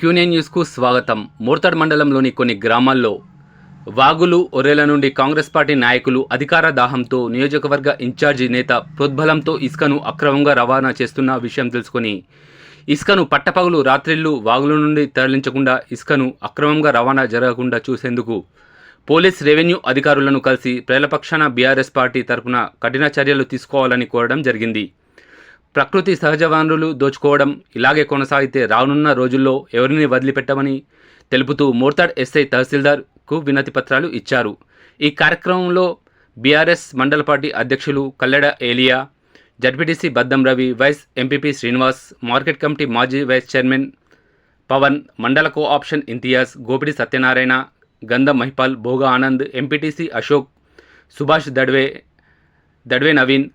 క్యూనే న్యూస్కు స్వాగతం. మోర్తాడ్ మండలంలోని కొన్ని గ్రామాల్లో వాగులు ఒరేల నుండి కాంగ్రెస్ పార్టీ నాయకులు అధికార దాహంతో నియోజకవర్గ ఇన్ఛార్జి నేత ప్రోద్బలంతో ఇసుకను అక్రమంగా రవాణా చేస్తున్న విషయం తెలుసుకొని ఇసుకను పట్టపగలు రాత్రిళ్ళు వాగుల నుండి తరలించకుండా ఇసుకను అక్రమంగా రవాణా జరగకుండా చూసేందుకు పోలీస్ రెవెన్యూ అధికారులను కలిసి ప్రజలపక్షాన బీఆర్ఎస్ పార్టీ తరపున కఠిన చర్యలు తీసుకోవాలని కోరడం జరిగింది. ప్రకృతి సహజ వనరులు దోచుకోవడం ఇలాగే కొనసాగితే రానున్న రోజుల్లో ఎవరిని వదిలిపెట్టమని తెలుపుతూ మోర్తాడ్ ఎస్ఐ తహసీల్దార్కు వినతి పత్రాలు ఇచ్చారు. ఈ కార్యక్రమంలో బీఆర్ఎస్ మండల పార్టీ అధ్యక్షులు Kalleda Eliya ZPTC Baddam Ravi vice MPP Srinivas market committee మాజీ వైస్ చైర్మన్ పవన్ మండల co option Imtiaz Gopidi Satyanarayana Gandham Mahipal Bhoga Anand MPTC Ashok Subhash Dadwe Dadwe Naveen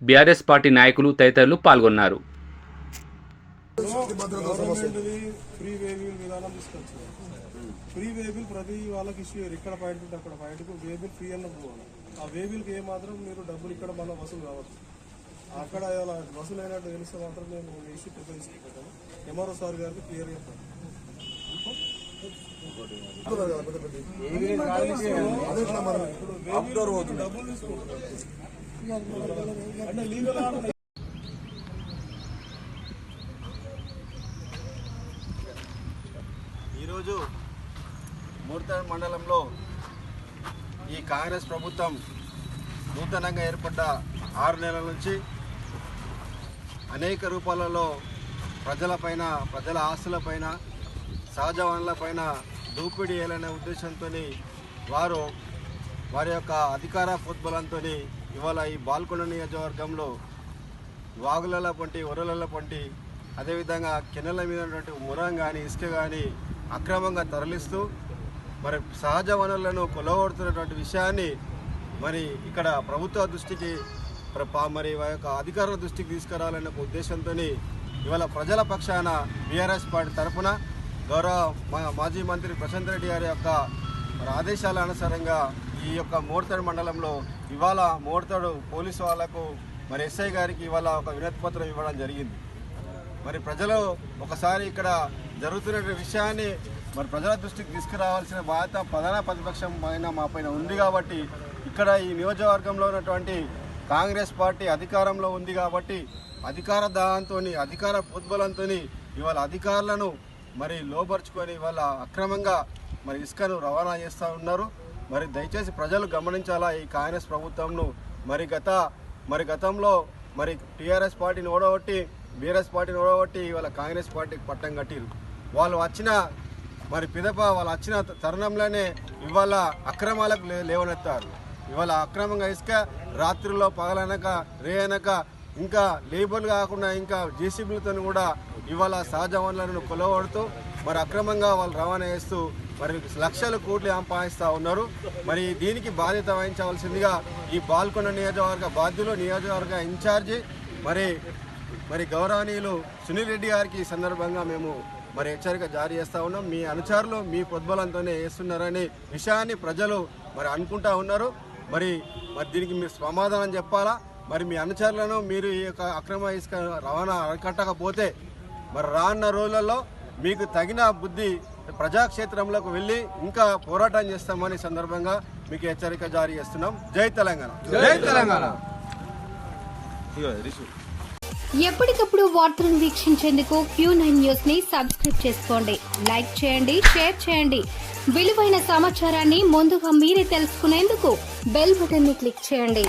BRS party నాయకులు తదితరులు పాల్గొన్నారు. Free waybill విధానం తీసుకొచ్చింది free waybill ప్రతి వాళ్ళకి issue. ఇక్కడ పాయింట్ ఉంటే అక్కడ పాయింట్కు వేబిల్ ఫ్రీ అన్న పోవాలి ఆ వేబిల్కి ఏ మాత్రం మీరు. డబ్బులు ఇక్కడ మళ్ళీ వసూలు కావచ్చు అక్కడ వసూలు అయినట్టు తెలిస్తే మాత్రం నేను ఇష్యూ పెద్ద తీసుకుంటాను ఎంఆర్ఓ సార్ గారికి క్లియర్ చెప్తాను ఇప్పుడు డబ్బులు లీగల్ ఈరోజు మూర్తాడ్ మండలంలో ఈ కాంగ్రెస్ ప్రభుత్వం నూతనంగా ఏర్పడ్డ ఆరు నెలల నుంచి అనేక రూపాలలో ప్రజలపైన ప్రజల ఆస్తులపైన సహజ వనరులపైన దూపిడీ చేయాలనే ఉద్దేశంతో వారు వారి యొక్క అధికార ఫుట్బలంతో ఇవాళ ఈ బాల్కొండ నియోజకవర్గంలో వాగులల పొంటి ఒరలల పొంటి అదేవిధంగా కెనెల మీద ఉన్నటువంటి మురం కానీ ఇసుక కానీ అక్రమంగా తరలిస్తూ మరి సహజ వనరులను కొలగొడుతున్నటువంటి విషయాన్ని మరి ఇక్కడ ప్రభుత్వ దృష్టికి మరి వారి యొక్క అధికారుల దృష్టికి తీసుకురావాలనే ఒక ఉద్దేశంతో ఇవాళ ప్రజల పక్షాన బీఆర్ఎస్ పార్టీ తరఫున గౌరవ మా- మాజీ మంత్రి ప్రశాంత్ రెడ్డి గారి యొక్క మరి ఆదేశాల అనుసారంగా ఈ యొక్క మోర్తడు మండలంలో ఇవాళ మోర్తడు పోలీసు వాళ్ళకు మరి ఎస్ఐ గారికి ఇవాళ ఒక వినతి పత్రం ఇవ్వడం జరిగింది. మరి ప్రజలు ఒకసారి ఇక్కడ జరుగుతున్న విషయాన్ని మరి ప్రజల దృష్టికి తీసుకురావాల్సిన బాధ్యత ప్రధాన ప్రతిపక్షం పైన మా పైన ఉంది కాబట్టి ఇక్కడ ఈ నియోజకవర్గంలో ఉన్నటువంటి కాంగ్రెస్ పార్టీ అధికారంలో ఉంది కాబట్టి అధికార దాహంతో అధికార ప్రోద్బలంతో ఇవాళ అధికారులను మరి లోపరుచుకొని ఇవాళ అక్రమంగా మరి ఇసుకను రవాణా చేస్తూ ఉన్నారు. మరి దయచేసి ప్రజలు గమనించాలా ఈ కాంగ్రెస్ ప్రభుత్వంను? మరి గత మరి గతంలో మరి టీఆర్ఎస్ పార్టీని ఓడగొట్టి బీఆర్ఎస్ పార్టీని ఓడగొట్టి ఇవాళ కాంగ్రెస్ పార్టీకి పట్టం కట్టిరు వాళ్ళు వచ్చిన మరి పిదప వాళ్ళు వచ్చిన తరుణంలోనే ఇవాళ అక్రమాలకు లే లేవనెత్తారు. ఇవాళ అక్రమంగా ఇసుక రాత్రిలో పగలనక రే అనక ఇంకా లేబర్లు కాకుండా ఇంకా జేసీబీలతో కూడా ఇవాళ సహజ వనరులను కొలవడుతూ మరి అక్రమంగా వాళ్ళు రవాణా చేస్తూ మరి లక్షల కోట్లు సంపాదిస్తూ ఉన్నారు. మరి దీనికి బాధ్యత వహించవలసిందిగా ఈ బాల్కొండ నియోజకవర్గ బాధ్యులు నియోజకవర్గ ఇన్ఛార్జి మరి మరి గౌరవనీయులు సునీల్ రెడ్డి గారికి ఈ సందర్భంగా మేము మరి హెచ్చరిక జారీ చేస్తూ ఉన్నాం. మీ అనుచరులు మీ పొద్బలంతోనే వేస్తున్నారనే విషయాన్ని ప్రజలు మరి అనుకుంటా ఉన్నారు. మరి మరి దీనికి మీరు సమాధానం చెప్పాలా? మరి మీ అనుచరులను మీరు ఈ యొక్క అక్రమ ఇసుక రవాణా అరికట్టకపోతే మరి రానున్న రోజులలో మీకు తగిన బుద్ధి ప్రజాక్షేత్రంలోకి వెళ్ళి ఇంకా పోరాటం చేస్తామని సందర్భంగా మీకు హెచ్చరిక జారీ చేస్తున్నాం. జై తెలంగాణ. జై తెలంగాణ. ఎప్పటికప్పుడు వార్తలను వీక్షించేందుకు క్యూ నైన్ న్యూస్ని సబ్స్క్రైబ్ చేసుకోండి. లైక్ చేయండి షేర్ చేయండి. విలువైన సమాచారాన్ని ముందుగా మీరే తెలుసుకునేందుకు బెల్ బటన్ని క్లిక్ చేయండి.